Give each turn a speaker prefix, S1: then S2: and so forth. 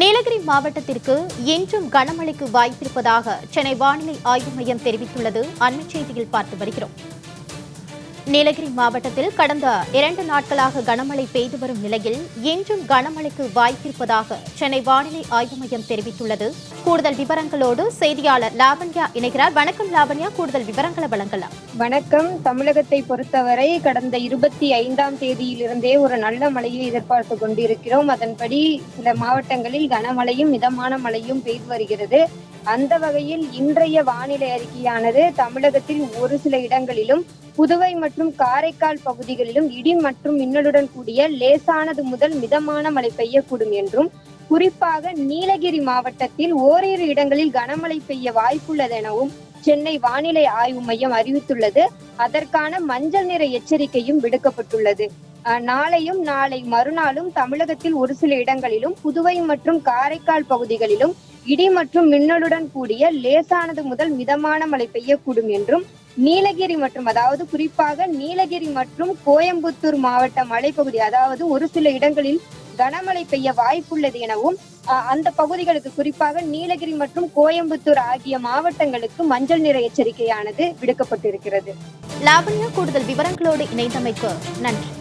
S1: நீலகிரி மாவட்டத்திற்கு என்றும் கனமழைக்கு வாய்ப்பிருப்பதாக சென்னை வானிலை ஆய்வு மையம் தெரிவித்துள்ளது அண்மை செய்தியில் பார்த்து வருகிறோம் நீலகிரி மாவட்டத்தில் கடந்த இரண்டு நாட்களாக கனமழை பெய்து வரும் நிலையில் இன்றும் கனமழைக்கு வாய்ப்பிருப்பதாக சென்னை வானிலை ஆய்வு மையம் தெரிவித்துள்ளது கூடுதல் விவரங்களோடு செய்தியாளர் லாவண்யா இணைகிறார் வணக்கம் லாவண்யா கூடுதல் விவரங்களை வழங்கலாம்
S2: வணக்கம் தமிழகத்தை பொறுத்தவரை கடந்த இருபத்தி ஐந்தாம் தேதியிலிருந்தே ஒரு நல்ல மழையை எதிர்பார்த்து கொண்டிருக்கிறோம் அதன்படி சில மாவட்டங்களில் கனமழையும் மிதமான மழையும் பெய்து வருகிறது அந்த வகையில் இன்றைய வானிலை அறிக்கையானது தமிழகத்தில் ஒரு சில இடங்களிலும் புதுவை மற்றும் காரைக்கால் பகுதிகளிலும் இடி மற்றும் மின்னலுடன் கூடிய லேசானது முதல் மிதமான மழை பெய்யக்கூடும் என்றும் குறிப்பாக நீலகிரி மாவட்டத்தில் ஓரிரு இடங்களில் கனமழை பெய்ய வாய்ப்புள்ளது எனவும் சென்னை வானிலை ஆய்வு மையம் அறிவித்துள்ளது அதற்கான மஞ்சள் நிற எச்சரிக்கையும் விடுக்கப்பட்டுள்ளது நாளையும் நாளை மறுநாளும் தமிழகத்தில் ஒரு சில இடங்களிலும் புதுவை மற்றும் காரைக்கால் பகுதிகளிலும் இடி மற்றும் மின்னலுடன் கூடிய லேசானது முதல் மிதமான மழை பெய்யக்கூடும் என்றும் நீலகிரி மற்றும் அதாவது குறிப்பாக நீலகிரி மற்றும் கோயம்புத்தூர் மாவட்ட மலைப்பகுதி அதாவது ஒரு சில இடங்களில் கனமழை பெய்ய வாய்ப்புள்ளது எனவும் அந்த பகுதிகளுக்கு குறிப்பாக நீலகிரி மற்றும் கோயம்புத்தூர் ஆகிய மாவட்டங்களுக்கு மஞ்சள் நிற எச்சரிக்கையானது விடுக்கப்பட்டிருக்கிறது
S1: லாவண்யா கூடுதல் விவரங்களோடு இணைந்தமைக்கு நன்றி